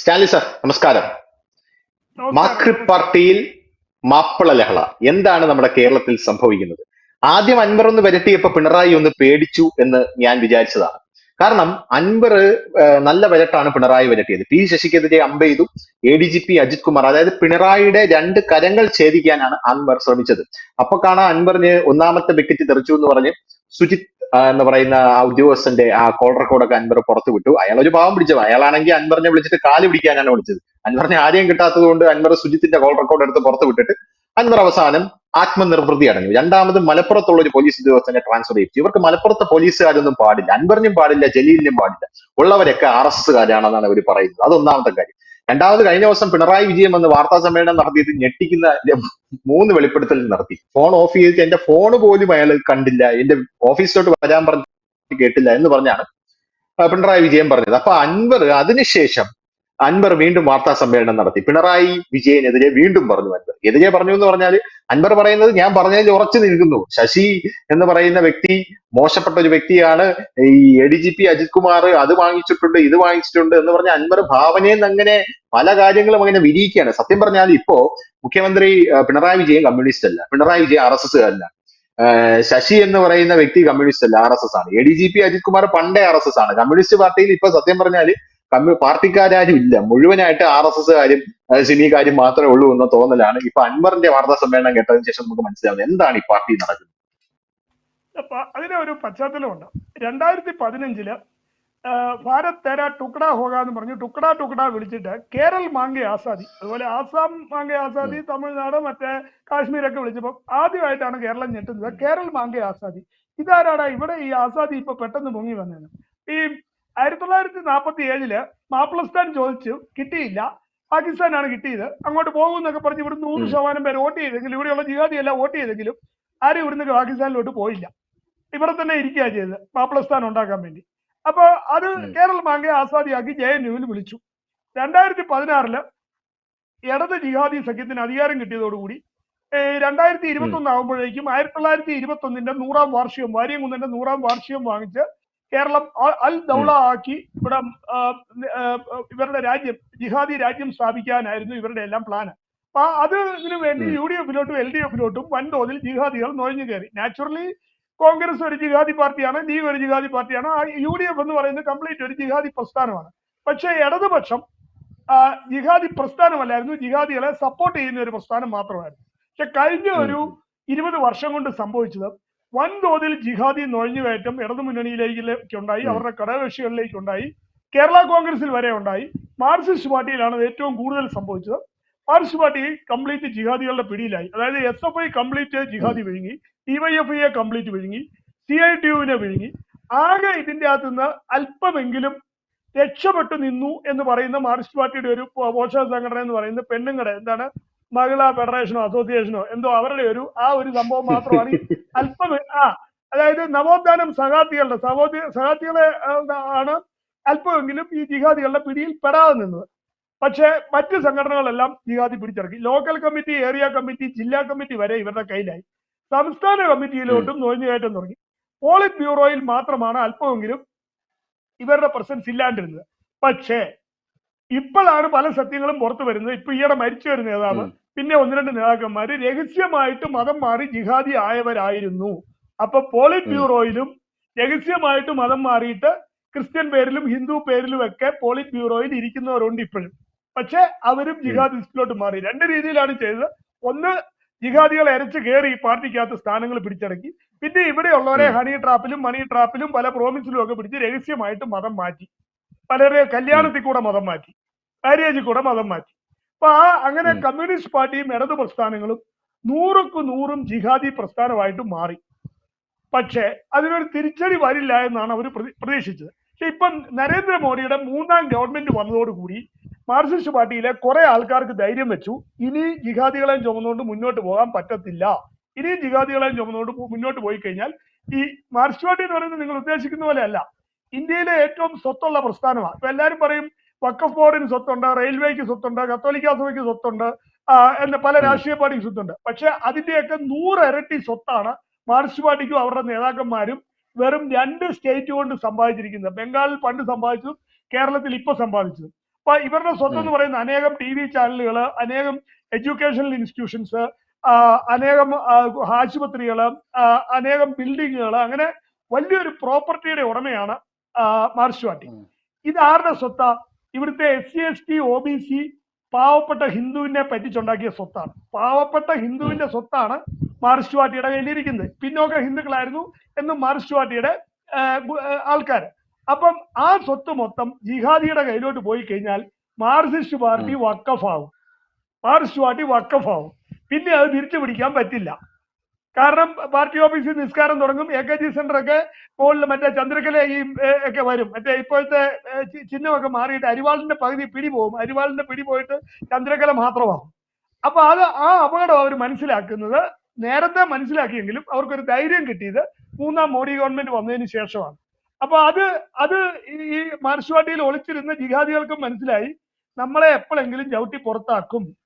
Stalin sir നമസ്കാരം. മാക്രി പാർട്ടിയിൽ മാപ്പിള ലഹള. എന്താണ് നമ്മുടെ കേരളത്തിൽ സംഭവിക്കുന്നത്? ആദ്യം അൻവർ ഒന്ന് വരട്ടിയപ്പോ പിണറായി ഒന്ന് പേടിച്ചു എന്ന് ഞാൻ വിചാരിച്ചതാണ്. കാരണം അൻവർ നല്ല വരട്ടാണ് പിണറായി വരട്ടിയത് പി ശശിക്കെതിരെ അമ്പെയ്തു. A D G P Ajith Kumar അതായത് പിണറായിയുടെ രണ്ട് കരങ്ങൾ ഛേദിക്കാനാണ് അൻവർ ശ്രമിച്ചത്. അപ്പൊ കാണാൻ അൻവറിന് ഒന്നാമത്തെ വിക്കറ്റ് തെറിച്ചു എന്ന് പറഞ്ഞ് സുജിത് എന്ന് പറയുന്ന ആ ഉദ്യോഗസ്ഥന്റെ ആ കോൾ റെക്കോർഡൊക്കെ അൻവർ പുറത്തു വിട്ടു. അയാൾ ഒരു പാവം പിടിച്ചത് അയാളാണെങ്കിൽ അൻവറിനെ വിളിച്ചിട്ട് കാൽ പിടിക്കാനാണ് വിളിച്ചത്. അൻവറിനെ ആദ്യം കിട്ടാത്തത് കൊണ്ട് അൻവർ സുജിത്തിന്റെ കോൾ റെക്കോർഡ് എടുത്ത് പുറത്തു വിട്ടിട്ട് അൻവർ അവസാനം ആത്മനിർവൃതി അടഞ്ഞു. രണ്ടാമത് മലപ്പുറത്തുള്ള ഒരു പോലീസ് ഉദ്യോഗസ്ഥനെ ട്രാൻസ്ഫർ ചെയ്തു. ഇവർക്ക് മലപ്പുറത്തെ പോലീസുകാരൊന്നും പാടില്ല. അൻവറിനും പാടില്ല ജലീലിനും പാടില്ല. ഉള്ളവരൊക്കെ എസ്കാരാണെന്നാണ് അവർ പറയുന്നത്. അത് ഒന്നാമത്തെ കാര്യം. രണ്ടാമത് കഴിഞ്ഞ ദിവസം പിണറായി വിജയൻ വന്ന് വാർത്താ സമ്മേളനം നടത്തിയത് ഞെട്ടിക്കുന്ന മൂന്ന് വെളിപ്പെടുത്തൽ നടത്തി. ഫോൺ ഓഫ് ചെയ്തിട്ട് എന്റെ ഫോൺ പോലും അയാൾ കണ്ടില്ല. എന്റെ ഓഫീസിലോട്ട് വരാൻ പറഞ്ഞു കേട്ടില്ല എന്ന് പറഞ്ഞാണ് പിണറായി വിജയൻ പറഞ്ഞത്. അപ്പൊ അൻവർ അതിനുശേഷം അൻവർ വീണ്ടും വാർത്താ സമ്മേളനം നടത്തി. പിണറായി വിജയനെതിരെ വീണ്ടും പറഞ്ഞു അൻവർ. എതിരെ പറഞ്ഞു എന്ന് പറഞ്ഞാൽ അൻവർ പറയുന്നത് ഞാൻ പറഞ്ഞതിൽ ഉറച്ചു നിൽക്കുന്നു. ശശി എന്ന് പറയുന്ന വ്യക്തി മോശപ്പെട്ട ഒരു വ്യക്തിയാണ്. ഈ A D G P Ajith Kumar അത് വാങ്ങിച്ചിട്ടുണ്ട് ഇത് വാങ്ങിച്ചിട്ടുണ്ട് എന്ന് പറഞ്ഞ അൻവർ ഭാവനയിൽ നിന്ന് അങ്ങനെ പല കാര്യങ്ങളും അങ്ങനെ വിരിയിക്കുകയാണ്. സത്യം പറഞ്ഞാൽ ഇപ്പോ മുഖ്യമന്ത്രി പിണറായി വിജയൻ കമ്മ്യൂണിസ്റ്റ് അല്ല. Pinarayi Vijayan R S S അല്ല ശശി എന്ന് പറയുന്ന വ്യക്തി കമ്മ്യൂണിസ്റ്റ് അല്ല ആർ എസ് എസ് ആണ്. A D G P Ajith Kumar പണ്ടേ ആർ എസ് എസ് ആണ്. കമ്മ്യൂണിസ്റ്റ് പാർട്ടിയിൽ ഇപ്പൊ സത്യം പറഞ്ഞാൽ കമ്മ്യൂ പാർട്ടിക്കാരും ഇല്ല. മുഴുവനായിട്ട് ആർ എസ് എസ് കാര്യം സിനിക്കാരും മാത്രമേ ഉള്ളൂ എന്ന തോന്നലാണ്. ഇപ്പൊ അൻവറിന്റെ വാർത്താ സമ്മേളനം കേട്ടതിന് ശേഷം നമുക്ക് മനസ്സിലാവുന്നത് എന്താണ് ഈ പാർട്ടി നടക്കുന്നത്? അതിന്റെ അതിന് ഒരു പശ്ചാത്തലമുണ്ട് രണ്ടായിരത്തി പതിനഞ്ചിൽ ഭാരത് തേര ടുക്കട ഹോക എന്ന് പറഞ്ഞ്. ടുക്കട ടുക്കട വിളിച്ചിട്ട് കേരൾ മാങ്കെ ആസാദി അതുപോലെ ആസാം മാങ്കെ ആസാദി തമിഴ്നാട് മറ്റേ കാശ്മീരൊക്കെ വിളിച്ചപ്പോൾ ആദ്യമായിട്ടാണ് കേരളം ഞെട്ടുന്നത്. കേരൾ മാങ്കെ ആസാദി. ഇതാരാടാ ഇവിടെ ഈ ആസാദി ഇപ്പൊ പെട്ടെന്ന് പൊങ്ങി വന്നത് ഈ ആയിരത്തി തൊള്ളായിരത്തി നാൽപ്പത്തി ഏഴിൽ മാപ്പിളസ്ഥാൻ ചോദിച്ചു കിട്ടിയില്ല. പാകിസ്ഥാനാണ് കിട്ടിയത്. അങ്ങോട്ട് പോകും എന്നൊക്കെ പറഞ്ഞ് ഇവിടെ നൂറ്. ശതമാനം പേര് വോട്ട് ചെയ്തെങ്കിലും ഇവിടെയുള്ള ജിഹാദി എല്ലാം വോട്ട് ചെയ്തെങ്കിലും ആരും ഇവിടുന്ന് പാകിസ്ഥാനിലോട്ട് പോയില്ല. ഇവിടെ തന്നെ ഇരിക്കുക ചെയ്തത് മാപ്പിളസ്ഥാൻ ഉണ്ടാക്കാൻ വേണ്ടി. അപ്പൊ അത് കേരള ബാങ്കെ ആസ്വാദിയാക്കി ജെ എൻ യുവിൽ വിളിച്ചു. രണ്ടായിരത്തി പതിനാറിൽ ഇടത് ജിഹാദി സഖ്യത്തിന് അധികാരം കിട്ടിയതോടുകൂടി രണ്ടായിരത്തി ഇരുപത്തി ഒന്ന് ആകുമ്പോഴേക്കും ആയിരത്തി തൊള്ളായിരത്തി ഇരുപത്തി ഒന്നിന്റെ നൂറാം വാർഷികം വാര്യംകുന്നന്റെ നൂറാം വാർഷികം വാങ്ങിച്ച് കേരളം അൽ ദൗള ആക്കി ഇവിടെ ഇവരുടെ രാജ്യം ജിഹാദി രാജ്യം സ്ഥാപിക്കാനായിരുന്നു ഇവരുടെ എല്ലാം പ്ലാൻ അപ്പൊ അതിന് വേണ്ടി. യു ഡി എഫിലോട്ടും എൽ ഡി എഫിലോട്ടും വൻതോതിൽ ജിഹാദികൾ നുഴഞ്ഞു കയറി. നാച്ചുറലി കോൺഗ്രസ് ഒരു ജിഹാദി പാർട്ടിയാണ് ലീഗ് ഒരു ജിഹാദി പാർട്ടിയാണ് യു ഡി എഫ് എന്ന് പറയുന്നത് കംപ്ലീറ്റ് ഒരു ജിഹാദി പ്രസ്ഥാനമാണ്. പക്ഷേ ഇടതുപക്ഷം ജിഹാദി പ്രസ്ഥാനമല്ലായിരുന്നു ജിഹാദികളെ സപ്പോർട്ട് ചെയ്യുന്ന ഒരു പ്രസ്ഥാനം മാത്രമായിരുന്നു. പക്ഷെ കഴിഞ്ഞ ഒരു ഇരുപത് വർഷം കൊണ്ട് സംഭവിച്ചത് വൻതോതിൽ ജിഹാദി നുഴഞ്ഞുകയറ്റം ഇടതു മുന്നണിയിലേക്ക് ഉണ്ടായി അവരുടെ ഘടകകക്ഷികളിലേക്ക് ഉണ്ടായി കേരള കോൺഗ്രസിൽ വരെ ഉണ്ടായി. മാർക്സിസ്റ്റ് പാർട്ടിയിലാണ് ഏറ്റവും കൂടുതൽ സംഭവിച്ചത്. മാർക്സിസ്റ്റ് പാർട്ടി കംപ്ലീറ്റ് ജിഹാദികളുടെ പിടിയിലായി. അതായത് എസ് എഫ് ഐ കംപ്ലീറ്റ് ജിഹാദി വിഴുങ്ങി ഡിവൈഎഫ്ഐയെ കംപ്ലീറ്റ് വിഴുങ്ങി സി ഐ ടി യുവിനെ വിഴുങ്ങി. ആകെ ഇതിന്റെ അകത്ത് നിന്ന് അല്പമെങ്കിലും രക്ഷപ്പെട്ടു നിന്നു എന്ന് പറയുന്ന മാർക്സിസ്റ്റ് പാർട്ടിയുടെ ഒരു പോഷക സംഘടന എന്ന് പറയുന്ന പെണ്ണുങ്ങളെ എന്താണ്? മഹിളാ ഫെഡറേഷനോ അസോസിയേഷനോ എന്തോ അവരുടെ ഒരു ആ ഒരു സംഭവം മാത്രമാണ് അല്പം ആ അതായത് നവോത്ഥാനം സഹാത്തികളുടെ സഹോദരി സഹാത്തികളെ ആണ് അല്പമെങ്കിലും ഈ ജിഹാദികളുടെ പിടിയിൽ പെടാതെ നിന്നത്. പക്ഷേ മറ്റ് സംഘടനകളെല്ലാം ജിഹാദി പിടിച്ചിറക്കി ലോക്കൽ കമ്മിറ്റി ഏരിയ കമ്മിറ്റി ജില്ലാ കമ്മിറ്റി വരെ ഇവരുടെ കയ്യിലായി. സംസ്ഥാന കമ്മിറ്റിയിലോട്ടും നുഴഞ്ഞുകയറ്റം തുടങ്ങി. പോളിറ്റ് ബ്യൂറോയിൽ മാത്രമാണ് അല്പമെങ്കിലും ഇവരുടെ പ്രസൻസ് ഇല്ലാണ്ടിരുന്നത്. പക്ഷേ ഇപ്പോഴാണ് പല സത്യങ്ങളും പുറത്തു വരുന്നത്. ഇപ്പൊ ഈയിടെ മരിച്ചു വരുന്ന നേതാവ് പിന്നെ ഒന്ന് രണ്ട് നേതാക്കന്മാര് രഹസ്യമായിട്ട് മതം മാറി ജിഹാദി ആയവരായിരുന്നു. അപ്പൊ പോളിറ്റ് ബ്യൂറോയിലും രഹസ്യമായിട്ട് മതം മാറിയിട്ട് ക്രിസ്ത്യൻ പേരിലും ഹിന്ദു പേരിലും ഒക്കെ പോളിറ്റ് ബ്യൂറോയിൽ ഇരിക്കുന്നവരുണ്ട് ഇപ്പോഴും. പക്ഷെ അവരും ജിഹാദിസ്റ്റിലോട്ട് മാറി. രണ്ട് രീതിയിലാണ് ചെയ്തത്. ഒന്ന് ജിഹാദികളെ അരച്ച് കയറി പാർട്ടിക്കകത്ത് സ്ഥാനങ്ങൾ പിടിച്ചടക്കി. പിന്നെ ഇവിടെയുള്ളവരെ. ഹണി ട്രാപ്പിലും മണി ട്രാപ്പിലും പല പ്രോമിസിലും ഒക്കെ പിടിച്ച് രഹസ്യമായിട്ട് മതം മാറ്റി. പലരെ കല്യാണത്തിൽ കൂടെ മതം മാറ്റി മാര്യേജിൽ കൂടെ മതം മാറ്റി. അപ്പൊ ആ അങ്ങനെ കമ്മ്യൂണിസ്റ്റ് പാർട്ടിയും ഇടതു പ്രസ്ഥാനങ്ങളും നൂറുക്ക് നൂറും ജിഹാദി പ്രസ്ഥാനമായിട്ട് മാറി. പക്ഷേ അതിനൊരു തിരിച്ചടി വരില്ല എന്നാണ് അവർ പ്രതീക്ഷിച്ചത്. പക്ഷെ ഇപ്പം നരേന്ദ്രമോദിയുടെ മൂന്നാം ഗവൺമെന്റ് വന്നതോടുകൂടി മാർക്സിസ്റ്റ് പാർട്ടിയിലെ കുറെ ആൾക്കാർക്ക് ധൈര്യം വെച്ചു. ഇനി ജിഹാദികളെയും ചുമന്നുകൊണ്ട് മുന്നോട്ട് പോകാൻ പറ്റത്തില്ല. ഇനിയും ജിഹാദികളെയും ചുമന്നുകൊണ്ട് മുന്നോട്ട് പോയി കഴിഞ്ഞാൽ ഈ മാർക്സിസ്റ്റ് പാർട്ടി എന്ന് പറയുന്നത് നിങ്ങൾ ഉദ്ദേശിക്കുന്ന പോലെ അല്ല. ഇന്ത്യയിലെ ഏറ്റവും സ്വത്തുള്ള പ്രസ്ഥാനമാണ്. ഇപ്പൊ എല്ലാവരും പറയും വക്കഫ് ബോർഡിന് സ്വത്തുണ്ട് റെയിൽവേക്ക് സ്വത്തുണ്ട് കത്തോലിക്ക സഭയ്ക്ക് സ്വത്തുണ്ട് എന്ന പല രാഷ്ട്രീയ പാർട്ടിക്ക് സ്വത്തുണ്ട്. പക്ഷെ അതിന്റെയൊക്കെ നൂറ് ഇരട്ടി സ്വത്താണ് മാർക്സിസ്റ്റ് പാർട്ടിക്കും അവരുടെ നേതാക്കന്മാരും വെറും രണ്ട് സ്റ്റേറ്റ് കൊണ്ട് സമ്പാദിച്ചിരിക്കുന്നത്. ബംഗാളിൽ പണ്ട് സമ്പാദിച്ചതും കേരളത്തിൽ ഇപ്പൊ സമ്പാദിച്ചതും. അപ്പൊ ഇവരുടെ സ്വത്ത് എന്ന് പറയുന്ന അനേകം ടി വി ചാനലുകൾ അനേകം എഡ്യൂക്കേഷണൽ ഇൻസ്റ്റിറ്റ്യൂഷൻസ് അനേകം ആശുപത്രികൾ അനേകം ബിൽഡിങ്ങുകൾ അങ്ങനെ വലിയൊരു പ്രോപ്പർട്ടിയുടെ ഉടമയാണ് ആ, മാർക്സ്വാട്ടി ഇത് ആരുടെ സ്വത്ത? ഇവിടുത്തെ S C S T O B C പാവപ്പെട്ട ഹിന്ദുവിനെ പറ്റിച്ചുണ്ടാക്കിയ സ്വത്താണ്. പാവപ്പെട്ട ഹിന്ദുവിന്റെ സ്വത്താണ് മാർക്സ്വാട്ടിയുടെ കയ്യിലിരിക്കുന്നത്. പിന്നോക്ക ഹിന്ദുക്കളായിരുന്നു എന്ന് മാർക്സ്വാട്ടിയുടെ ആൾക്കാർ അപ്പം ആ സ്വത്ത് മൊത്തം ജിഹാദിയുടെ കയ്യിലോട്ട് പോയി കഴിഞ്ഞാൽ മാർക്സിസ്റ്റ് പാർട്ടി വക്കഫാവും ആവും വക്കഫാവും പിന്നെ അത് തിരിച്ചു പിടിക്കാൻ പറ്റില്ല. കാരണം പാർട്ടി ഓഫീസിൽ നിസ്കാരം തുടങ്ങും. എ കെ ജി സെന്റർ ഒക്കെ മുകളിൽ മറ്റേ ചന്ദ്രക്കല ഈ ഒക്കെ വരും. മറ്റേ ഇപ്പോഴത്തെ ചിഹ്നമൊക്കെ മാറിയിട്ട് അരിവാളിന്റെ പകുതി പിടി പോകും. അരിവാളിന്റെ പിടി പോയിട്ട് ചന്ദ്രക്കല മാത്രമാകും. അപ്പൊ അത് ആ അപകടം അവർ മനസ്സിലാക്കുന്നത് നേരത്തെ മനസ്സിലാക്കിയെങ്കിലും അവർക്കൊരു ധൈര്യം കിട്ടിയത് മൂന്നാം മോഡി ഗവൺമെന്റ് വന്നതിന് ശേഷമാണ്. അപ്പൊ അത് അത് ഈ- ഈ ഒളിച്ചിരുന്ന ജിഹാദികൾക്കും മനസ്സിലായി. നമ്മളെ എപ്പോഴെങ്കിലും ചവിട്ടി പുറത്താക്കും.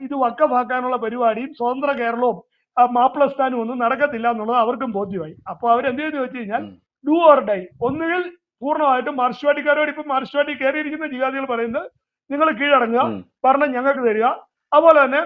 ഇത് വക്കഫാക്കാനുള്ള പരിപാടിയും സ്വതന്ത്ര കേരളവും ആ, മാപ്പിളസ്ഥാനും ഒന്നും നടക്കത്തില്ല എന്നുള്ളത് അവർക്കും ബോധ്യമായി. അപ്പൊ അവരെന്ത് ചെയ്തു വെച്ച് കഴിഞ്ഞാൽ ഡു ഓർ ഡൈ. ഒന്നുകിൽ പൂർണമായിട്ടും മാർക്സ്വാട്ടിക്കാരോട് ഇപ്പൊ മാർക്സ്വാട്ടി കയറിയിരിക്കുന്ന ജിഹാദികൾ പറയുന്നത് നിങ്ങൾ കീഴടങ്ങുക. ഭരണം ഞങ്ങൾക്ക് തരിക. അതുപോലെ തന്നെ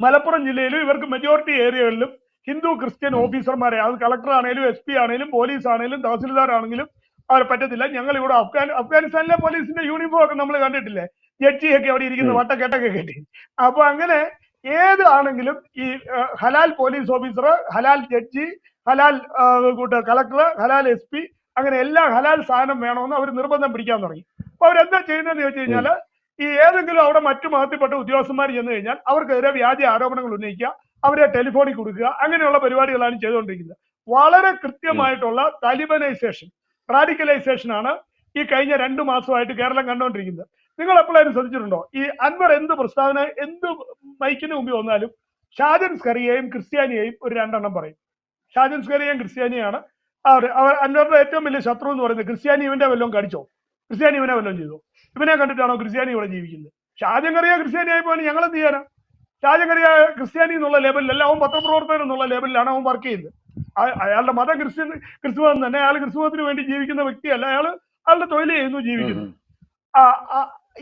മലപ്പുറം ജില്ലയിലും ഇവർക്ക് മെജോറിറ്റി ഏരിയകളിലും ഹിന്ദു ക്രിസ്ത്യൻ ഓഫീസർമാരെ അത് കളക്ടർ ആണെങ്കിലും എസ് പി ആണെങ്കിലും പോലീസ് ആണെങ്കിലും തഹസിൽദാർ ആണെങ്കിലും അവർ പറ്റത്തില്ല. ഞങ്ങൾ ഇവിടെ അഫ്ഗാൻ അഫ്ഗാനിസ്ഥാനിലെ പോലീസിന്റെ യൂണിഫോം ഒക്കെ നമ്മൾ കണ്ടിട്ടില്ലേ? ജഡ്ജിയൊക്കെ അവിടെ ഇരിക്കുന്ന. വട്ടക്കെട്ടൊക്കെ കെട്ടി. അപ്പൊ അങ്ങനെ ഏത് ആണെങ്കിലും ഈ ഹലാൽ പോലീസ് ഓഫീസർ ഹലാൽ ജഡ്ജി ഹലാൽ കൂട്ട് കളക്ടർ ഹലാൽ എസ് പി അങ്ങനെ എല്ലാ ഹലാൽ സാധനം വേണമെന്ന് അവർ നിർബന്ധം പിടിക്കാൻ തുടങ്ങി. അപ്പൊ അവരെന്താ ചെയ്യുന്നതെന്ന് ചോദിച്ചു കഴിഞ്ഞാൽ ഈ ഏതെങ്കിലും അവിടെ മറ്റു മഹത്തിൽപ്പെട്ട ഉദ്യോഗസ്ഥന്മാർ ചെന്ന് കഴിഞ്ഞാൽ അവർക്കെതിരെ വ്യാജ ആരോപണങ്ങൾ ഉന്നയിക്കുക അവരെ ടെലിഫോണിൽ കൊടുക്കുക അങ്ങനെയുള്ള പരിപാടികളാണ് ചെയ്തുകൊണ്ടിരിക്കുന്നത്. വളരെ കൃത്യമായിട്ടുള്ള താലിബനൈസേഷൻ റാഡിക്കലൈസേഷൻ ആണ് ഈ കഴിഞ്ഞ രണ്ടു മാസമായിട്ട് കേരളം കണ്ടുകൊണ്ടിരിക്കുന്നത്. നിങ്ങൾ എപ്പോഴും ശ്രദ്ധിച്ചിട്ടുണ്ടോ? ഈ അൻവർ എന്ത് പ്രസ്താവന എന്ത് മൈക്കിന് മുമ്പിൽ വന്നാലും ഷാജൻ സ്കറിയെയും ക്രിസ്ത്യാനിയെയും ഒരു രണ്ടെണ്ണം പറയും. ഷാജൻ സ്കറിയെയും ക്രിസ്ത്യാനിയാണ് അവർ അവർ അൻവറിന്റെ ഏറ്റവും വലിയ ശത്രു എന്ന് പറയുന്നത് ക്രിസ്ത്യാനി ഇവന്റെ വല്ലതും കടിച്ചോ? ക്രിസ്ത്യാനി ഇവനെ വല്ലതും ചെയ്തോ? ഇവനെ കണ്ടിട്ടാണോ ക്രിസ്ത്യാനി ഇവിടെ ജീവിക്കുന്നത്? ഷാജൻ കറിയ ക്രിസ്ത്യാനി ആയി പോകാൻ ഞങ്ങൾ എന്ത് ചെയ്യാനാ? ഷാജൻ കറിയ ക്രിസ്ത്യാനി എന്നുള്ള ലേബലിലല്ല അവൻ പത്രപ്രവർത്തകൻ എന്നുള്ള ലേബലിലാണ് അവൻ വർക്ക് ചെയ്യുന്നത്. അയ- അയാളുടെ മതം ക്രിസ്ത്യൻ ക്രിസ്തുമതം തന്നെ. അയാൾ ക്രിസ്തുമതത്തിന് വേണ്ടി ജീവിക്കുന്ന വ്യക്തിയല്ല. അയാൾ അയാളുടെ തൊഴിൽ ചെയ്യുന്നു ജീവിക്കുന്നു.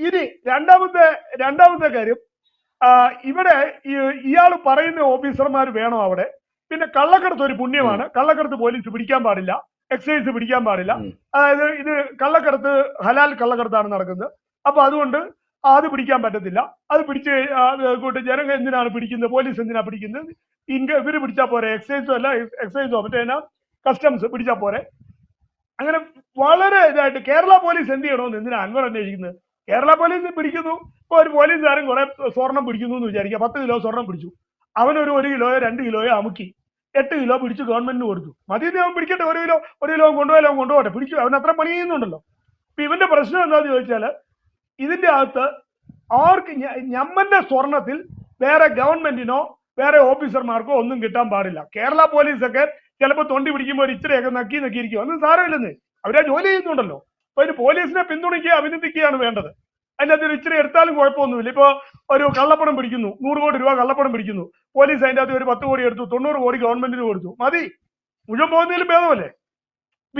ഇനി രണ്ടാമത്തെ രണ്ടാമത്തെ കാര്യം ഇവിടെ ഇയാൾ പറയുന്ന ഓഫീസർമാർ വേണോ അവിടെ? പിന്നെ കള്ളക്കടത്ത് ഒരു പുണ്യമാണ്. കള്ളക്കടത്ത് പോലീസ് പിടിക്കാൻ പാടില്ല. എക്സൈസ് പിടിക്കാൻ പാടില്ല. അതായത് ഇത് കള്ളക്കടത്ത് ഹലാൽ കള്ളക്കടത്താണ് നടക്കുന്നത്. അപ്പൊ അതുകൊണ്ട് അത് പിടിക്കാൻ പറ്റത്തില്ല. അത് പിടിച്ച് കൂട്ട് ജനങ്ങൾ എന്തിനാണ് പിടിക്കുന്നത്? പോലീസ് എന്തിനാ പിടിക്കുന്നത്? ഇൻക ഇവർ പിടിച്ചാൽ പോരെ. എക്സൈസോ അല്ല എക്സൈസോ മറ്റേ കസ്റ്റംസ് പിടിച്ചാൽ പോരെ. അങ്ങനെ വളരെ ഇതായിട്ട് കേരള പോലീസ് എന്ത് ചെയ്യണമെന്ന് എന്തിനാ അൻവർ അന്വേഷിക്കുന്നത്? കേരള പോലീസ് പിടിക്കുന്നു. ഇപ്പൊ ഒരു പോലീസുകാരൻ കുറെ സ്വർണം പിടിക്കുന്നു എന്ന് വിചാരിക്കുക. പത്ത് കിലോ സ്വർണം പിടിച്ചു. അവനൊരു ഒരു കിലോയോ രണ്ട് കിലോയോ അമുക്കി. എട്ട് കിലോ പിടിച്ച് ഗവൺമെന്റിന് കൊടുത്തു. മതി ഇനി അവൻ പിടിക്കട്ടെ. ഒരു കിലോ ഒരു കിലോ കൊണ്ടുപോയാലോ കൊണ്ടുപോകട്ടെ. പിടിച്ചു അവൻ അത്ര പണി ചെയ്യുന്നുണ്ടല്ലോ ഇപ്പൊ ഇവന്റെ പ്രശ്നം എന്താന്ന് ചോദിച്ചാൽ ഇതിന്റെ അകത്ത് ആർക്ക് ഞമ്മന്റെ സ്വർണത്തിൽ വേറെ ഗവൺമെന്റിനോ വേറെ ഓഫീസർമാർക്കോ ഒന്നും കിട്ടാൻ പാടില്ല. കേരള പോലീസൊക്കെ ചിലപ്പോൾ തൊണ്ടി പിടിക്കുമ്പോൾ ഒരു ഇച്ചിരിയൊക്കെ നക്കി നക്കിയിരിക്കും. അതൊന്നും സാരമില്ലെന്ന്. അവരാ ജോലി ചെയ്യുന്നുണ്ടല്ലോ. അപ്പൊ അതിന് പോലീസിനെ പിന്തുണയ്ക്കുക അഭിനന്ദിക്കുകയാണ് വേണ്ടത്. അതിന്റെ അകത്ത് ഒരു ഇച്ചിരി എടുത്താലും കുഴപ്പമൊന്നുമില്ല. ഇപ്പൊ ഒരു കള്ളപ്പണം പിടിക്കുന്നു. നൂറ് കോടി രൂപ കള്ളപ്പണം പിടിക്കുന്നു. പോലീസ് അതിന്റെ അകത്ത് ഒരു പത്ത് കോടി എടുത്തു. തൊണ്ണൂറ് കോടി ഗവൺമെന്റിന് കൊടുത്തു. മതി. മുഴുവൻ പോകുന്നതിലും ഭേദമല്ലേ?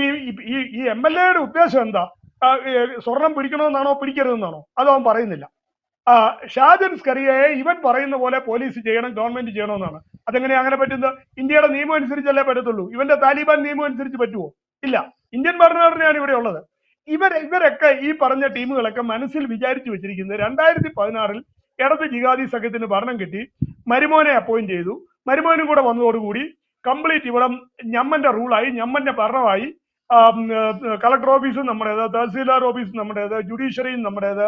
ഈ- ഈ- എം എൽ എയുടെ ഉദ്ദേശം എന്താ? സ്വർണം പിടിക്കണമെന്നാണോ പിടിക്കരുതെന്നാണോ? അവൻ പറയുന്നില്ല. ഷാജൻ സ്കറിയയെ ഇവൻ പറയുന്ന പോലെ പോലീസ് ചെയ്യണം ഗവൺമെന്റ് ചെയ്യണമെന്നാണ്. അതെങ്ങനെ അങ്ങനെ പറ്റുന്നത്? ഇന്ത്യയുടെ നിയമം അനുസരിച്ചല്ലേ പറ്റത്തുള്ളൂ. ഇവന്റെ താലിബാൻ നിയമം അനുസരിച്ച് പറ്റുമോ ഇല്ല. ഇന്ത്യൻ ഭരണഘടനയാണ് ഇവിടെ ഉള്ളത്. ഇവർ ഇവരൊക്കെ ഈ പറഞ്ഞ ടീമുകളൊക്കെ മനസ്സിൽ വിചാരിച്ചു വെച്ചിരിക്കുന്നത് രണ്ടായിരത്തി പതിനാറിൽ ഇടത് ജിഹാദി സഖ്യത്തിന് ഭരണം കിട്ടി. മരുമോനെ അപ്പോയിന്റ് ചെയ്തു. മരുമോനും കൂടെ വന്നതോടുകൂടി കംപ്ലീറ്റ് ഇവിടെ ഞമ്മന്റെ റൂളായി ഞമ്മന്റെ ഭരണമായി. കളക്ടർ ഓഫീസും നമ്മുടേത് തഹസീൽദാർ ഓഫീസും നമ്മുടേത് ജുഡീഷ്യറിയും നമ്മുടേത്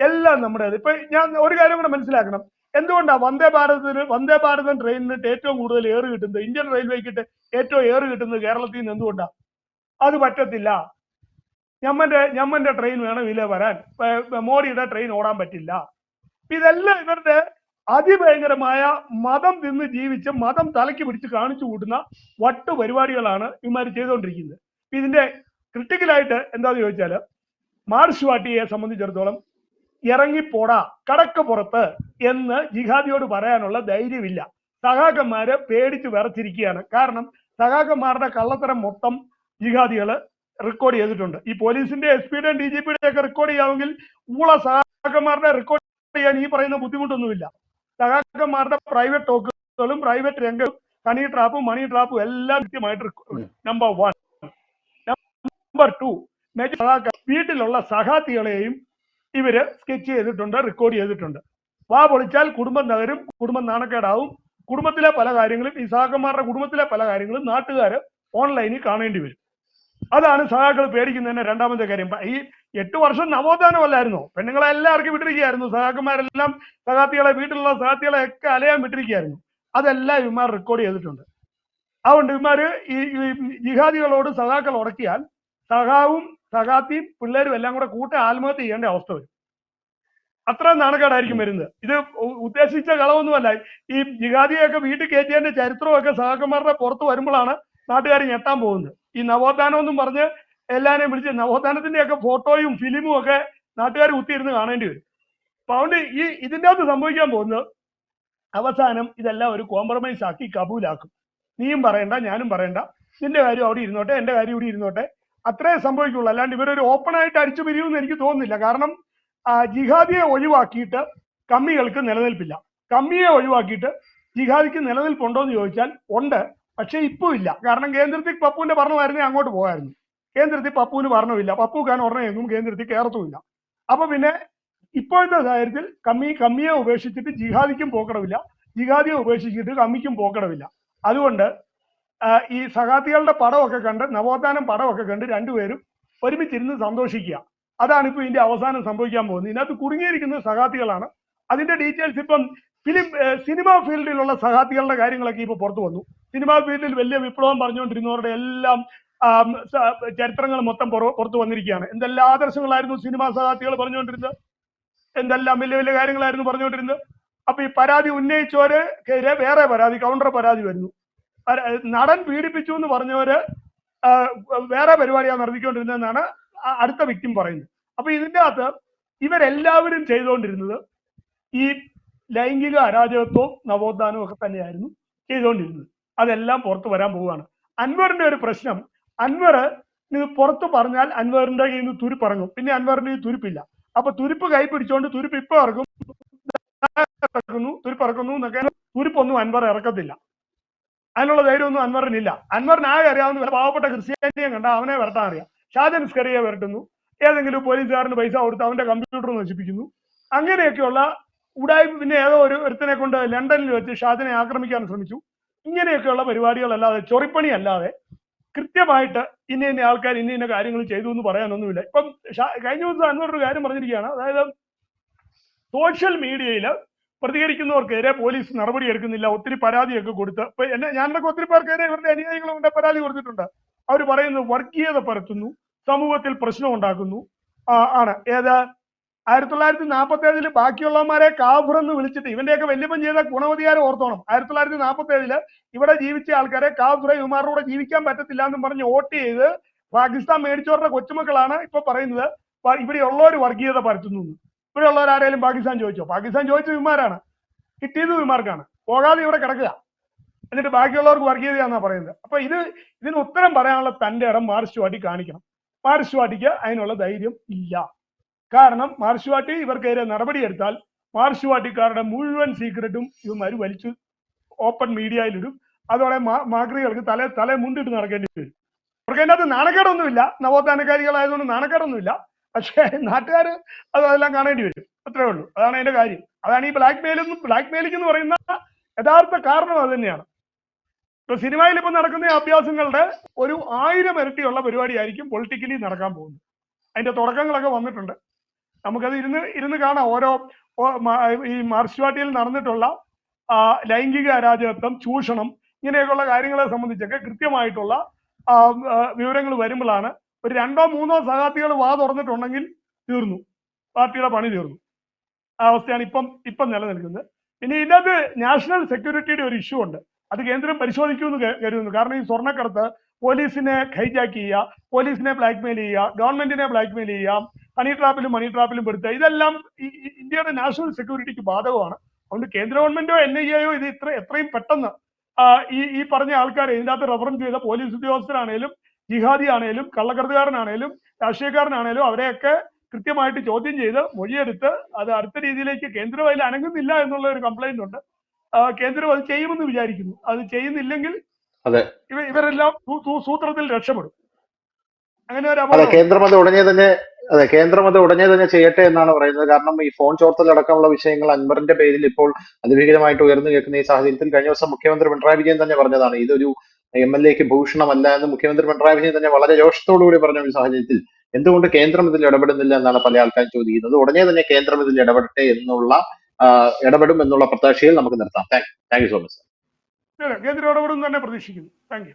എല്ലാം നമ്മുടേത് ഇപ്പൊ ഞാൻ ഒരു കാര്യം കൂടെ മനസ്സിലാക്കണം. എന്തുകൊണ്ടാ വന്ദേ ഭാരതത്തിന് വന്ദേ ഭാരതം ട്രെയിനിന് ഏറ്റവും കൂടുതൽ ഏറ് കിട്ടുന്നത്? ഇന്ത്യൻ റെയിൽവേക്കിട്ട് ഏറ്റവും ഏറ് കിട്ടുന്നത് കേരളത്തിൽ നിന്ന് എന്തുകൊണ്ടാ? അത് പറ്റത്തില്ല. ഞമ്മന്റെ ഞമ്മന്റെ ട്രെയിൻ വേണം ഇല്ലേ വരാൻ. മോഡിയുടെ ട്രെയിൻ ഓടാൻ പറ്റില്ല. ഇതെല്ലാം ഇവരുടെ അതിഭയങ്കരമായ മതം തിന്ന് ജീവിച്ച് മതം തലയ്ക്ക് പിടിച്ച് കാണിച്ചു കൂട്ടുന്ന വട്ടു പരിപാടികളാണ് ഇവന്മാർ ചെയ്തുകൊണ്ടിരിക്കുന്നത്. ഇതിന്റെ ക്രിട്ടിക്കലായിട്ട് എന്താന്ന് ചോദിച്ചാൽ മാർഷ് വാട്ടിയെ സംബന്ധിച്ചിടത്തോളം ഇറങ്ങിപ്പോടാ കടക്ക് പുറത്ത് എന്ന് ജിഹാദിയോട് പറയാനുള്ള ധൈര്യമില്ല. സഹാക്കന്മാര് പേടിച്ച് വിറച്ചിരിക്കുകയാണ്. കാരണം സഹാക്കന്മാരുടെ കള്ളത്തരം മൊത്തം ജിഹാദികൾ റെക്കോർഡ് ചെയ്തിട്ടുണ്ട്. ഈ പോലീസിന്റെ എസ് പിയുടെ ഡി ജി പിയുടെ ഒക്കെ റെക്കോർഡ് ചെയ്യാമെങ്കിൽ ഊള സഹാക്കന്മാരുടെ റെക്കോർഡ് ചെയ്യാൻ ഈ പറയുന്ന ബുദ്ധിമുട്ടൊന്നുമില്ല. സഹാക്കന്മാരുടെ പ്രൈവറ്റ് ടോക്കുകളും പ്രൈവറ്റ് രംഗവും ഹണി ട്രാപ്പും മണി ട്രാപ്പും എല്ലാം കൃത്യമായിട്ട് നമ്പർ വൺ നമ്പർ ടു വീട്ടിലുള്ള സഹാത്തികളെയും ഇവർ സ്കെച്ച് ചെയ്തിട്ടുണ്ട് റെക്കോർഡ് ചെയ്തിട്ടുണ്ട്. വാ പൊളിച്ചാൽ കുടുംബം തകരും കുടുംബം നാണക്കേടാവും. കുടുംബത്തിലെ പല കാര്യങ്ങളും ഈ സഹാക്കന്മാരുടെ കുടുംബത്തിലെ പല കാര്യങ്ങളും നാട്ടുകാര് ഓൺലൈനിൽ കാണേണ്ടി വരും. അതാണ് സഹാക്കൾ പേടിക്കുന്നതിന് രണ്ടാമത്തെ കാര്യം. ഈ എട്ട് വർഷം നവോത്ഥാനമല്ലായിരുന്നു? പെണ്ണുങ്ങളെ എല്ലാവർക്കും വിട്ടിരിക്കുകയായിരുന്നു. സഹാക്കന്മാരെല്ലാം സഹാത്തികളെ വീട്ടിലുള്ള സഹാത്തികളെ ഒക്കെ അലയാൻ വിട്ടിരിക്കുകയായിരുന്നു. അതെല്ലാം ഇമാർ റെക്കോർഡ് ചെയ്തിട്ടുണ്ട്. അതുകൊണ്ട് ഇമാർ ഈ ജിഹാദികളോട് സഹാക്കൾ ഉടക്കിയാൽ സഹാവും സഹാത്തിയും പിള്ളേരും എല്ലാം കൂടെ കൂട്ട ആത്മഹത്യ ചെയ്യേണ്ട അവസ്ഥ വരും. അത്ര നാണക്കേടായിരിക്കും വരുന്നത്. ഇത് ഉദ്ദേശിച്ച കളവൊന്നുമല്ല. ഈ ജിഹാദിയൊക്കെ വീട്ടിൽ കയറ്റിയതിന്റെ ചരിത്രമൊക്കെ സഹാക്കന്മാരുടെ പുറത്ത് വരുമ്പോഴാണ് നാട്ടുകാർ ഞെട്ടാൻ പോകുന്നത്. ഈ നവോത്ഥാനം എന്നും പറഞ്ഞ് എല്ലാവരെയും വിളിച്ച് നവോത്ഥാനത്തിന്റെ ഒക്കെ ഫോട്ടോയും ഫിലിമും ഒക്കെ നാട്ടുകാർ കുത്തിയിരുന്ന് കാണേണ്ടി വരും. അപ്പൊ അതുകൊണ്ട് ഈ ഇതിന്റെ അകത്ത് സംഭവിക്കാൻ പോകുന്നത് അവസാനം ഇതെല്ലാം ഒരു കോംപ്രമൈസ് ആക്കി കബൂലാക്കും. നീയും പറയണ്ട ഞാനും പറയണ്ട. നിന്റെ കാര്യം അവിടെ ഇരുന്നോട്ടെ എന്റെ കാര്യം ഇവിടെ ഇരുന്നോട്ടെ. അത്രേ സംഭവിക്കുള്ളൂ. അല്ലാണ്ട് ഇവരൊരു ഓപ്പൺ ആയിട്ട് അടിച്ചു പിരിയുമെന്ന് എനിക്ക് തോന്നുന്നില്ല. കാരണം ജിഹാദിയെ ഒഴിവാക്കിയിട്ട് കമ്മികൾക്ക് നിലനിൽപ്പില്ല. കമ്മിയെ ഒഴിവാക്കിയിട്ട് ജിഹാദിക്ക് നിലനിൽപ്പുണ്ടോ എന്ന് ചോദിച്ചാൽ ഉണ്ട്. പക്ഷെ ഇപ്പൊ ഇല്ല കാരണം കേന്ദ്രത്തിൽ പപ്പുവിന്റെ ഭരണമായിരുന്നേ അങ്ങോട്ട് പോകായിരുന്നു കേന്ദ്രത്തിൽ പപ്പുവിന് ഭരണമില്ല. പപ്പു ഖാൻ എങ്ങും കേന്ദ്രത്തിൽ കയറത്തുമില്ല. അപ്പൊ പിന്നെ ഇപ്പോഴത്തെ സാഹചര്യത്തിൽ കമ്മി കമ്മിയെ ഉപേക്ഷിച്ചിട്ട് ജിഹാദിക്കും പോക്കണമില്ല. ജിഹാദിയെ ഉപേക്ഷിച്ചിട്ട് കമ്മിക്കും പോക്കണമില്ല. അതുകൊണ്ട് ഈ സഹാത്തികളുടെ പടമൊക്കെ കണ്ട് നവോത്ഥാനം പടമൊക്കെ കണ്ട് രണ്ടുപേരും ഒരുമിച്ചിരുന്ന് സന്തോഷിക്കുക. അതാണ് ഇപ്പൊ ഇതിന്റെ അവസാനം സംഭവിക്കാൻ പോകുന്നത്. ഇതിനകത്ത് കുടുങ്ങിയിരിക്കുന്നത് സഹാത്തികളാണ് അതിന്റെ ഡീറ്റെയിൽസ് ഇപ്പം ഫിലിം സിനിമ ഫീൽഡിലുള്ള സഹാത്തികളുടെ കാര്യങ്ങളൊക്കെ ഇപ്പൊ പുറത്തു വന്നു. സിനിമാ ഫീൽഡിൽ വലിയ വിപ്ലവം പറഞ്ഞുകൊണ്ടിരുന്നവരുടെ എല്ലാം ചരിത്രങ്ങൾ മൊത്തം പുറ- പുറത്തു വന്നിരിക്കുകയാണ്. എന്തെല്ലാം ആദർശങ്ങളായിരുന്നു സിനിമാ സഹാത്തികൾ പറഞ്ഞുകൊണ്ടിരുന്നത്? എന്തെല്ലാം വലിയ വലിയ കാര്യങ്ങളായിരുന്നു പറഞ്ഞുകൊണ്ടിരുന്നത്? അപ്പൊ ഈ പരാതി ഉന്നയിച്ചവര് വേറെ പരാതി കൗണ്ടർ പരാതി വരുന്നു. നടൻ പീഡിപ്പിച്ചു എന്ന് പറഞ്ഞവര് വേറെ പരിപാടിയാണ് നടത്തിക്കൊണ്ടിരുന്നതെന്നാണ് അടുത്ത വ്യക്തി പറയുന്നത്. അപ്പൊ ഇതിന്റെ അകത്ത് ഇവരെല്ലാവരും ചെയ്തുകൊണ്ടിരുന്നത് ഈ ലൈംഗിക അരാജകത്വവും നവോത്ഥാനവും ഒക്കെ തന്നെയായിരുന്നു ചെയ്തുകൊണ്ടിരുന്നത്. അതെല്ലാം പുറത്തു വരാൻ പോവുകയാണ്. അൻവറിന്റെ ഒരു പ്രശ്നം അൻവർ ഇത് പുറത്ത് പറഞ്ഞാൽ അൻവറിന്റെ കയ്യിൽ നിന്ന് തുരുപ്പ് ഇറങ്ങും. പിന്നെ അൻവറിന്റെ ഈ തുരുപ്പില്ല. അപ്പൊ തുരുപ്പ് കൈ പിടിച്ചോണ്ട് തുരുപ്പ് ഇപ്പൊ ഇറക്കും തുരുപ്പ് ഇറക്കുന്നു എന്നൊക്കെ തുരുപ്പൊന്നും അൻവർ ഇറക്കത്തില്ല. അതിനുള്ള ധൈര്യമൊന്നും അൻവറിനില്ല. അൻവറിന് ആകെ അറിയാവുന്ന പാവപ്പെട്ട ക്രിസ്ത്യാനിയെ കണ്ട അവനെ വരട്ടാൻ അറിയാം. ഷാജൻ സ്കറിയെ വരട്ടുന്നു. ഏതെങ്കിലും പോലീസുകാരന് പൈസ കൊടുത്ത് അവന്റെ കമ്പ്യൂട്ടർ നശിപ്പിക്കുന്നു. അങ്ങനെയൊക്കെയുള്ള ഉടായ്പ പിന്നെ ഏതോ ഒരു ഒരുത്തനെ കൊണ്ട് ലണ്ടനിൽ വെച്ച് ഷാജനെ ആക്രമിക്കാൻ ശ്രമിച്ചു. ഇങ്ങനെയൊക്കെയുള്ള പരിപാടികളല്ലാതെ ചൊറിപ്പണി അല്ലാതെ കൃത്യമായിട്ട് ഇന്ന ഇന്ന ആൾക്കാർ ഇന്ന ഇന്ന കാര്യങ്ങൾ ചെയ്തു എന്ന് പറയാനൊന്നുമില്ല. ഇപ്പം കഴിഞ്ഞ ദിവസം ഒരു കാര്യം പറഞ്ഞിരിക്കുകയാണ്. അതായത് സോഷ്യൽ മീഡിയയിൽ പ്രതികരിക്കുന്നവർക്കെതിരെ പോലീസ് നടപടി എടുക്കുന്നില്ല ഒത്തിരി പരാതിയൊക്കെ കൊടുത്ത്. എന്നെ ഞാനൊക്കെ ഒത്തിരി പേർക്കെതിരെ ഇവരുടെ അനുയായികളുടെ പരാതി കൊടുത്തിട്ടുണ്ട്. അവർ പറയുന്നത് വർഗീയത പരത്തുന്നു സമൂഹത്തിൽ പ്രശ്നം ഉണ്ടാക്കുന്നു. ആണ്. ഏത് ആയിരത്തി തൊള്ളായിരത്തി നാൽപ്പത്തി ഏഴിൽ ബാക്കിയുള്ളവന്മാരെ കാഫർ എന്ന് വിളിച്ചിട്ട് ഇവന്റെയൊക്കെ വല്യപ്പൻ ചെയ്ത ഗുണവധികാരം ഓർത്തോണം. ആയിരത്തി തൊള്ളായിരത്തി നാൽപ്പത്തി ഏഴിൽ ഇവിടെ ജീവിച്ച ആൾക്കാരെ കാഫർ ഇവന്മാരുടെ കൂടെ ജീവിക്കാൻ പറ്റത്തില്ല എന്നും പറഞ്ഞ് വോട്ട് ചെയ്ത് പാകിസ്ഥാൻ മേടിച്ചവരുടെ കൊച്ചുമക്കളാണ് ഇപ്പൊ പറയുന്നത് ഇവിടെ ഉള്ളവർ വർഗീയത പരത്തുന്നു. ഇവിടെ ഉള്ളവർ ആരെങ്കിലും പാകിസ്ഥാൻ ചോദിച്ചോ? പാകിസ്ഥാൻ ചോദിച്ച വിമാരാണ് കിട്ടിയത് വിമാർക്കാണ് പോകാതെ ഇവിടെ കിടക്കുക. എന്നിട്ട് ബാക്കിയുള്ളവർക്ക് വർഗീയതയാണെന്നാ പറയുന്നത്. അപ്പൊ ഇത് ഇതിന് ഉത്തരം പറയാനുള്ള തന്റെ ഇടം മാർക്സ് പാർട്ടി കാണിക്കണം. മാർക്സ് പാർട്ടിക്ക് അതിനുള്ള ധൈര്യം ഇല്ല. കാരണം മാർഷുവാട്ടി ഇവർക്കെതിരെ നടപടിയെടുത്താൽ മാർഷുവാട്ടിക്കാരുടെ മുഴുവൻ സീക്രട്ടും ഇവന്മാർ വലിച്ചു ഓപ്പൺ മീഡിയയിലിടും അതോടെ മാഗ്രികൾക്ക് തല തല മുണ്ടിട്ട് നടക്കേണ്ടി വരും. അവർക്ക് അതിനകത്ത് നാണക്കേടൊന്നുമില്ല. നവോത്ഥാനകാരികളായതുകൊണ്ട് നാണക്കേടൊന്നുമില്ല. പക്ഷേ നാട്ടുകാർ അത് അതെല്ലാം കാണേണ്ടി വരും. അത്രേ ഉള്ളൂ. അതാണ് അതിന്റെ കാര്യം. അതാണ് ഈ ബ്ലാക്ക് മെയിൽ ബ്ലാക്ക് മെയിലിക്ക് എന്ന് പറയുന്ന യഥാർത്ഥ കാരണം അത് തന്നെയാണ്. ഇപ്പൊ സിനിമയിൽ ഇപ്പൊ നടക്കുന്ന അഭ്യാസങ്ങളുടെ ഒരു ആയിരം ഇരട്ടിയുള്ള പരിപാടിയായിരിക്കും പൊളിറ്റിക്കലി നടക്കാൻ പോകുന്നത്. അതിന്റെ തുടക്കങ്ങളൊക്കെ വന്നിട്ടുണ്ട്. നമുക്കത് ഇരുന്ന് ഇരുന്ന് കാണാം. ഓരോ ഈ മാർക്സ് നടന്നിട്ടുള്ള ലൈംഗിക അരാജകത്വം ചൂഷണം ഇങ്ങനെയൊക്കെയുള്ള കാര്യങ്ങളെ സംബന്ധിച്ചൊക്കെ കൃത്യമായിട്ടുള്ള വിവരങ്ങൾ വരുമ്പോഴാണ് ഒരു രണ്ടോ മൂന്നോ സഹാത്തികൾ വാ തുറന്നിട്ടുണ്ടെങ്കിൽ തീർന്നു. പാർട്ടിയുടെ പണി തീർന്നു. ആ അവസ്ഥയാണ് ഇപ്പം ഇപ്പം നിലനിൽക്കുന്നത്. ഇനി ഇതിനകത്ത് നാഷണൽ സെക്യൂരിറ്റിയുടെ ഒരു ഇഷ്യൂ ഉണ്ട്. അത് കേന്ദ്രം പരിശോധിക്കുമെന്ന് കരുതുന്നു. കാരണം ഈ സ്വർണക്കടത്ത് പോലീസിനെ ഹൈജാക്ക് ചെയ്യുക പോലീസിനെ ബ്ലാക്ക്മെയിൽ ചെയ്യുക ഗവൺമെന്റിനെ ബ്ലാക്ക്മെയിൽ ചെയ്യാം ഹണി ട്രാപ്പിലും മണി ട്രാപ്പിലും പെടുത്തുക. ഇതെല്ലാം ഇന്ത്യയുടെ നാഷണൽ സെക്യൂരിറ്റിക്ക് ബാധകമാണ്. അതുകൊണ്ട് കേന്ദ്ര ഗവൺമെന്റോ എൻ ഐ എയോ ഇത് ഇത്ര എത്രയും പെട്ടെന്ന് ഈ ഈ പറഞ്ഞ ആൾക്കാരെ ഇതിനകത്ത് റെഫറൻസ് ചെയ്ത പോലീസ് ഉദ്യോഗസ്ഥരാണേലും ജിഹാദി ആണേലും കള്ളക്കടത്തുകാരനാണേലും രാഷ്ട്രീയക്കാരനാണേലും അവരെയൊക്കെ കൃത്യമായിട്ട് ചോദ്യം ചെയ്ത് മൊഴിയെടുത്ത് അത് അടുത്ത രീതിയിലേക്ക് കേന്ദ്രം അതിൽ അനങ്ങുന്നില്ല എന്നുള്ള ഒരു കംപ്ലൈന്റ് ഉണ്ട്. കേന്ദ്രം അത് ചെയ്യുമെന്ന് വിചാരിക്കുന്നു. അത് ചെയ്യുന്നില്ലെങ്കിൽ ഇവരെല്ലാം സൂത്രത്തിൽ രക്ഷപ്പെടും. അങ്ങനെ ഒരു അപകടം കേന്ദ്രം അത് ഉടനെ തന്നെ അതെ കേന്ദ്രം അത് ഉടനെ തന്നെ ചെയ്യട്ടെ എന്നാണ് പറയുന്നത്. കാരണം ഈ ഫോൺ ചോർത്തലടക്കമുള്ള വിഷയങ്ങൾ അൻവറിന്റെ പേരിൽ ഇപ്പോൾ അതിഭീകരമായിട്ട് ഉയർന്നു കേൾക്കുന്ന ഈ സാഹചര്യത്തിൽ കഴിഞ്ഞ ദിവസം മുഖ്യമന്ത്രി പിണറായി വിജയൻ തന്നെ പറഞ്ഞതാണ് ഇതൊരു എം എൽ എക്ക് ഭൂഷണമല്ല എന്ന് മുഖ്യമന്ത്രി പിണറായി വിജയൻ തന്നെ വളരെ രോഷത്തോടുകൂടി പറഞ്ഞ ഒരു സാഹചര്യത്തിൽ എന്തുകൊണ്ട് കേന്ദ്രം ഇതിൽ ഇടപെടുന്നില്ല എന്നാണ് പല ആൾക്കാരും ചോദിക്കുന്നത്. ഉടനെ തന്നെ കേന്ദ്രം ഇതിൽ ഇടപെടട്ടെ എന്നുള്ള ഇടപെടും എന്നുള്ള പ്രത്യാശയിൽ നമുക്ക് നിർത്താം. താങ്ക് യു സോ മച്ച് കേന്ദ്രം ഇടപെടും തന്നെ പ്രതീക്ഷിക്കുന്നു. Thank you.